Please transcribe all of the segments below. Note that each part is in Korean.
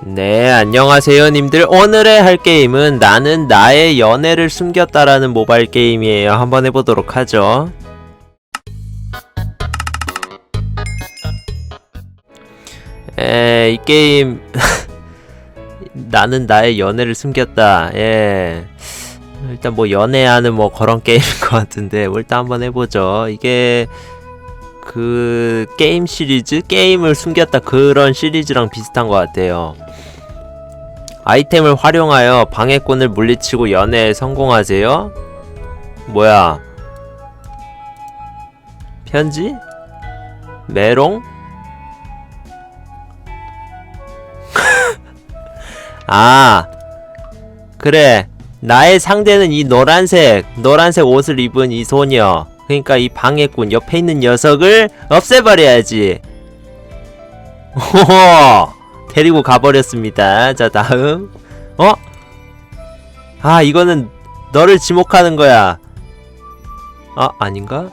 네, 안녕하세요, 님들. 오늘의 할 게임은 나는 나의 연애를 숨겼다라는 모바일 게임이에요. 한번 해보도록 하죠. 에, 이 게임. 나는 나의 연애를 숨겼다. 예. 일단 뭐 연애하는 뭐 그런 게임인 것 같은데, 뭐 일단 한번 해보죠. 이게 그 게임 시리즈? 게임을 숨겼다 그런 시리즈랑 비슷한 것 같아요. 아이템을 활용하여 방해꾼을 물리치고 연애에 성공하세요? 뭐야? 편지? 메롱? 아, 그래. 나의 상대는 이 노란색, 노란색 옷을 입은 이 소녀. 그러니까 이 방해꾼 옆에 있는 녀석을 없애버려야지. 호호! 데리고 가버렸습니다. 자, 다음. 어? 아, 이거는 너를 지목하는 거야. 아, 아닌가?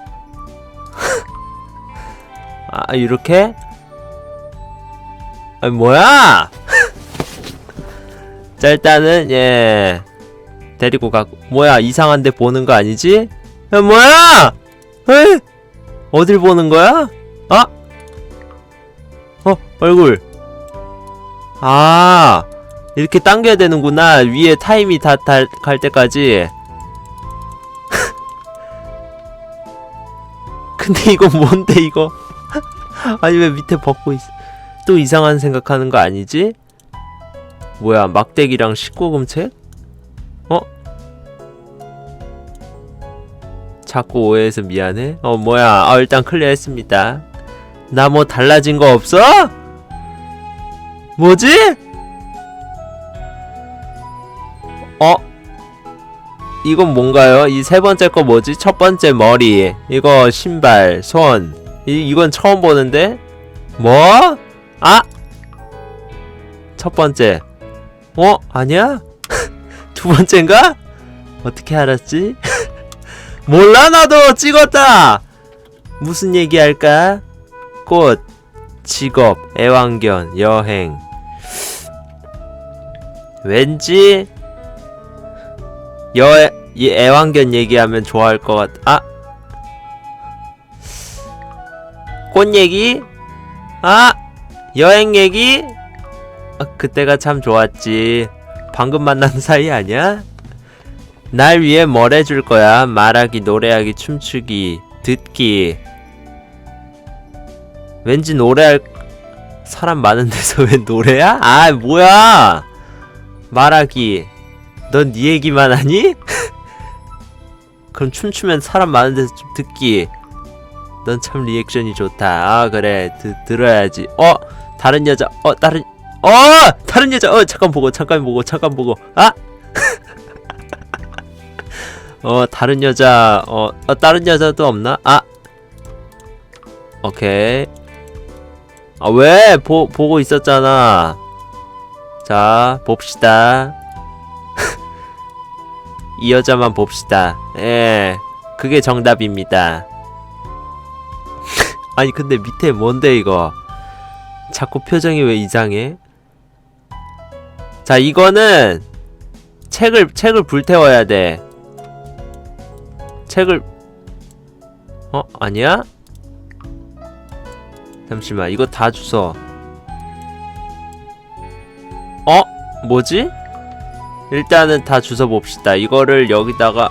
아, 이렇게? 아, 뭐야? 자, 일단은, 예. 데리고 가, 뭐야, 이상한데 보는 거 아니지? 야, 뭐야! 에? 어딜 보는 거야? 아? 어, 얼굴. 아, 이렇게 당겨야 되는구나. 위에 타임이 다 갈 때까지. 근데 이거 뭔데, 이거? 아니, 왜 밑에 벗고 있어? 또 이상한 생각하는 거 아니지? 뭐야, 막대기랑 19금 책? 어? 자꾸 오해해서 미안해. 어, 뭐야. 아, 일단 클리어 했습니다. 나 뭐 달라진 거 없어? 뭐지? 어? 이건 뭔가요? 이 세 번째 거 뭐지? 첫 번째 머리. 이거 신발, 손. 이, 이건 처음 보는데? 뭐? 아! 첫 번째. 어? 아니야? 두 번째인가? 어떻게 알았지? 몰라 나도 찍었다. 무슨 얘기 할까? 꽃, 직업, 애완견, 여행. 왠지 여, 이 애완견 얘기하면 좋아할 것 같. 아, 꽃 얘기? 아, 여행 얘기? 아, 그때가 참 좋았지. 방금 만난 사이 아니야? 날 위해 뭘 해줄 거야? 말하기, 노래하기, 춤추기, 듣기. 왠지 노래할 사람 많은 데서 왜 노래야? 아 뭐야? 말하기. 넌 네 얘기만 하니? 그럼 춤추면 사람 많은 데서 좀 듣기. 넌 참 리액션이 좋다. 아 그래 드, 들어야지. 어 다른 여자. 어 다른. 어 다른 여자. 어 잠깐 보고 잠깐 보고 잠깐 보고. 아. 어 다른 여자. 어, 어 다른 여자도 없나? 아. 오케이. 아, 왜? 보, 보고 있었잖아. 자, 봅시다. 이 여자만 봅시다. 예. 그게 정답입니다. 아니, 근데 밑에 뭔데, 이거? 자꾸 표정이 왜 이상해? 자, 이거는 책을, 책을 불태워야 돼. 책을, 어? 아니야? 잠시만 이거 다 주워 뭐지? 일단은 다 주워 봅시다 이거를 여기다가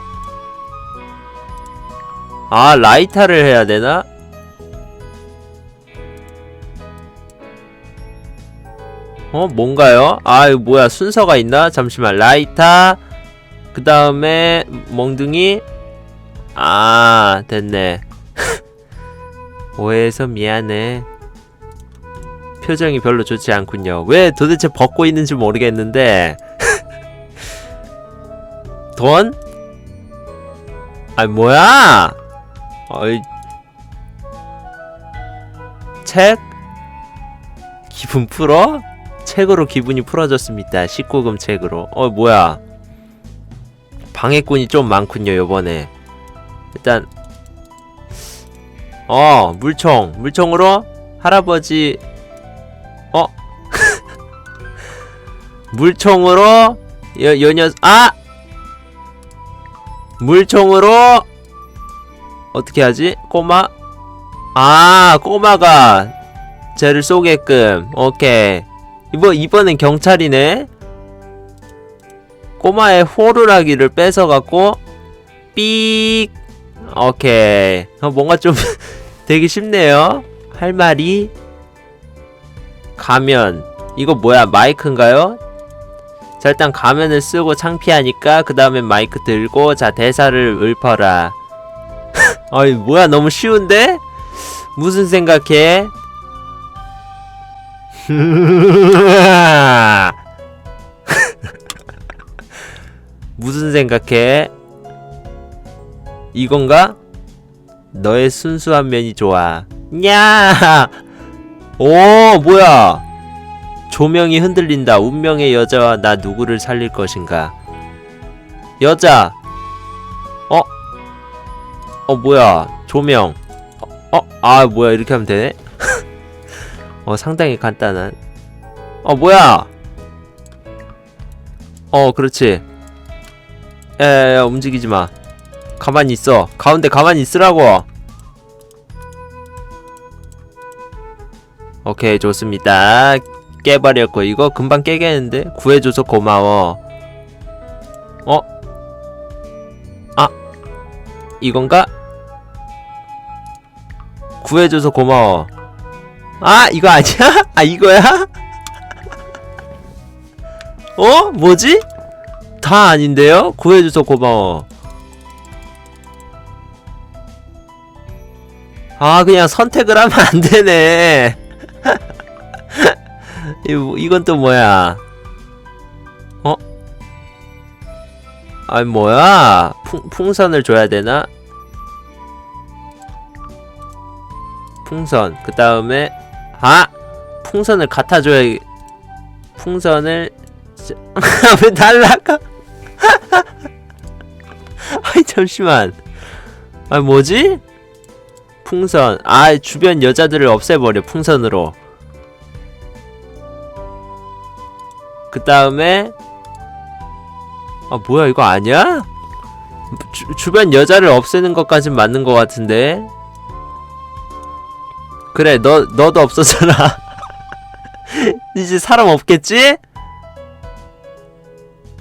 아 라이터를 해야 되나? 어 뭔가요? 아 이거 뭐야 순서가 있나? 잠시만 라이터 그 다음에 멍둥이 아 됐네 오해해서 미안해. 표정이 별로 좋지 않군요. 왜 도대체 벗고 있는지 모르겠는데. 돈? 아 뭐야? 어이. 책? 기분 풀어? 책으로 기분이 풀어졌습니다. 19금 책으로. 어 뭐야? 방해꾼이 좀 많군요 요번에. 일단 어 물총 물총으로 할아버지 어? 물총으로 여, 여녀 아! 물총으로 어떻게 하지? 꼬마? 아 꼬마가 쟤를 쏘게끔. 오케이. 이번 이번엔 경찰이네. 꼬마의 호루라기를 뺏어갖고 삑! 오케이. 어, 뭔가 좀 되게 쉽네요. 할 말이 가면 이거 뭐야 마이크인가요? 자 일단 가면을 쓰고 창피하니까 그 다음에 마이크 들고 자 대사를 읊어라 어이 뭐야 너무 쉬운데? 무슨 생각해? 무슨 생각해? 이건가? 너의 순수한 면이 좋아. 냐! 오, 뭐야? 조명이 흔들린다. 운명의 여자와 나 누구를 살릴 것인가? 여자. 어? 어, 뭐야? 조명. 어, 어? 아, 뭐야? 이렇게 하면 되네? 어, 상당히 간단한. 어, 뭐야? 어, 그렇지. 야, 야, 움직이지 마. 가만히 있어. 가운데 가만히 있으라고. 오케이, 좋습니다. 깨버렸고, 이거 금방 깨겠는데? 구해줘서 고마워. 어? 아, 이건가? 구해줘서 고마워. 아, 이거 아니야? 아, 이거야? 어? 뭐지? 다 아닌데요? 구해줘서 고마워. 아, 그냥 선택을 하면 안 되네. 이- 이건 또 뭐야? 어? 아니, 뭐야? 풍, 풍선을 줘야 되나? 풍선. 그 다음에, 아! 풍선을 갖다 줘야, 풍선을, 자- 왜 날라가? 아이, 잠시만. 아, 뭐지? 풍선. 아, 주변 여자들을 없애버려, 풍선으로. 그 다음에, 아, 뭐야, 이거 아니야? 주, 주변 여자를 없애는 것까진 맞는 것 같은데. 그래, 너, 너도 없었잖아. 이제 사람 없겠지?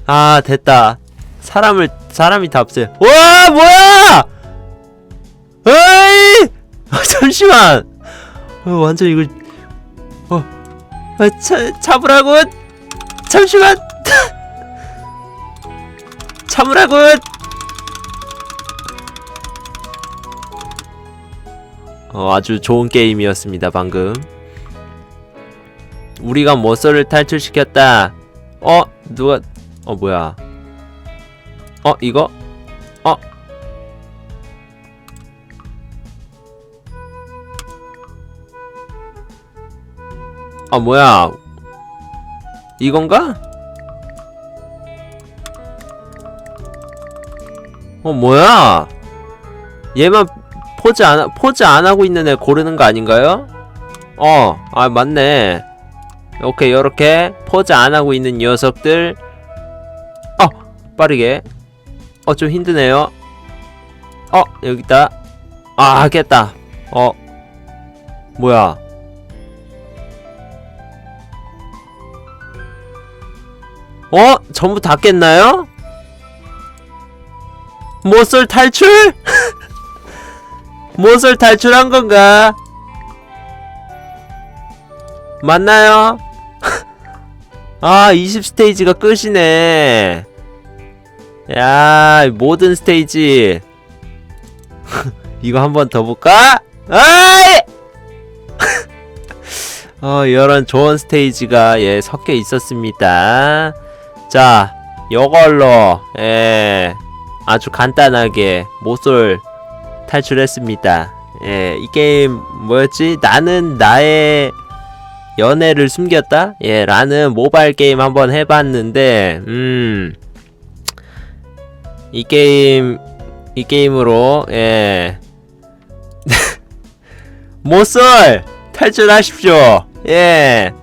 아, 됐다. 사람을, 사람이 다 없애. 와, 뭐야! 에이! 아, 잠시만! 어, 완전 이걸, 어, 아, 차, 참으라고! 잠시만! 참으라고! 어, 아주 좋은 게임이었습니다, 방금. 우리가 모쏠을 탈출시켰다. 어, 누가, 어, 뭐야. 어, 이거? 어? 아, 뭐야. 이건가? 어, 뭐야. 얘만 포즈 안, 하- 포즈 안 하고 있는 애 고르는 거 아닌가요? 어, 아, 맞네. 오케이, 요렇게 포즈 안 하고 있는 녀석들. 어, 빠르게. 어, 좀 힘드네요. 어, 여기 있다. 아, 깼다. 어, 뭐야. 어? 전부 다 깼나요? 모쏠 탈출? 모쏠 탈출한 건가? 맞나요? 아, 20스테이지가 끝이네. 야, 모든 스테이지. 이거 한 번 더 볼까? 아이! 어, 이런 좋은 스테이지가 예, 섞여 있었습니다. 자, 요걸로 예, 아주 간단하게 모쏠 탈출했습니다. 예, 이 게임 뭐였지? 나는 나의 연애를 숨겼다? 예, 라는 모바일 게임 한번 해봤는데, 음, 이 게임, 이 게임으로, 예, 모쏠 탈출하십시오. 예,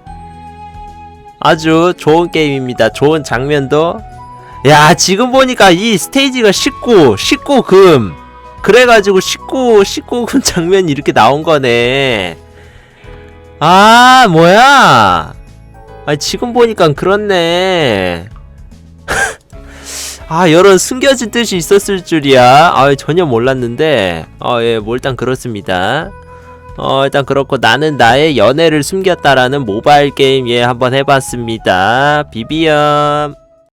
아주 좋은 게임입니다. 좋은 장면도. 야, 지금 보니까 이 스테이지가 19, 19금. 그래가지고 19, 19금 장면이 이렇게 나온 거네. 아, 뭐야. 아, 지금 보니까 그렇네. 아, 이런 숨겨진 뜻이 있었을 줄이야. 아, 전혀 몰랐는데. 어, 예, 뭐 일단 그렇습니다. 어, 일단 그렇고 나는 나의 연애를 숨겼다라는 모바일 게임 예 한번 해봤습니다. 비비엄.